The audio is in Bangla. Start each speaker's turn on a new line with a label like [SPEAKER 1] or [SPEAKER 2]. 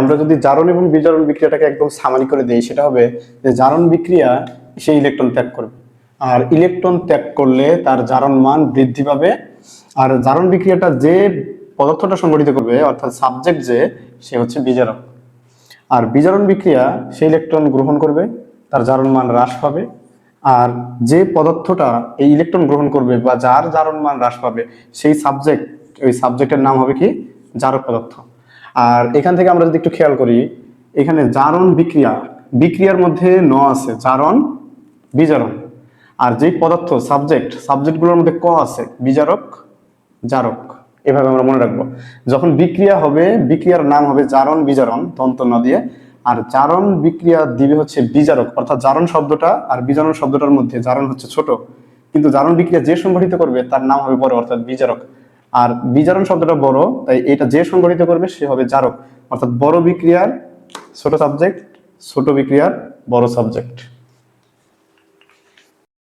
[SPEAKER 1] আমরা যদি জারণ এবং বিজারণ বিক্রিয়াটাকে একদম সামারি করে দেই, সেটা হবে যে জারণ বিক্রিয়া সে ইলেকট্রন ত্যাগ করবে। আর ইলেকট্রন ত্যাগ করলে তার জারণ মান বৃদ্ধি পাবে। আর জারণ বিক্রিয়াটা যে পদার্থটা সংগঠিত করবে, অর্থাৎ সাবজেক্ট যে, সে হচ্ছে বিজারক আর বিজারণ বিক্রিয়া সে ইলেকট্রন গ্রহণ করবে, তার জারণ মান হ্রাস পাবে। আর যে পদার্থটা এই ইলেকট্রন গ্রহণ করবে বা যার জারণ মান হ্রাস পাবে, সেই সাবজেক্ট, ওই সাবজেক্টের নাম হবে কি? জারক পদার্থ। আর এখান থেকে আমরা যদি একটু খেয়াল করি, এখানে জারণ বিক্রিয়া, বিক্রিয়ার মধ্যে ন আছে, জারণ, বিজারণ। আর যেই পদার্থ সাবজেক্ট সাবজেক্টগুলোর মধ্যে ক আছে, বিজারক, জারক, এভাবে আমরা মনে রাখব। যখন বিক্রিয়া হবে, বিক্রিয়ার নাম হবে জারণ, বিজারণ তন্ত না দিয়ে। আর জারণ বিক্রিয়া দিবে হচ্ছে বিজারক, অর্থাৎ জারণ শব্দটা আর বিজারণ শব্দটার মধ্যে, জারণ হচ্ছে ছোট। কিন্তু জারণ বিক্রিয়া যে সংগঠিত করবে, তার নাম হবে বড়, অর্থাৎ বিজারক। আর বিজারণ শব্দটা বড়, তাই এটা যে সংগঠিত করবে সে হবে জারক। অর্থাৎ বড় বিক্রিয়ার ছোট সাবজেক্ট ছোট বিক্রিয়ার বড় সাবজেক্ট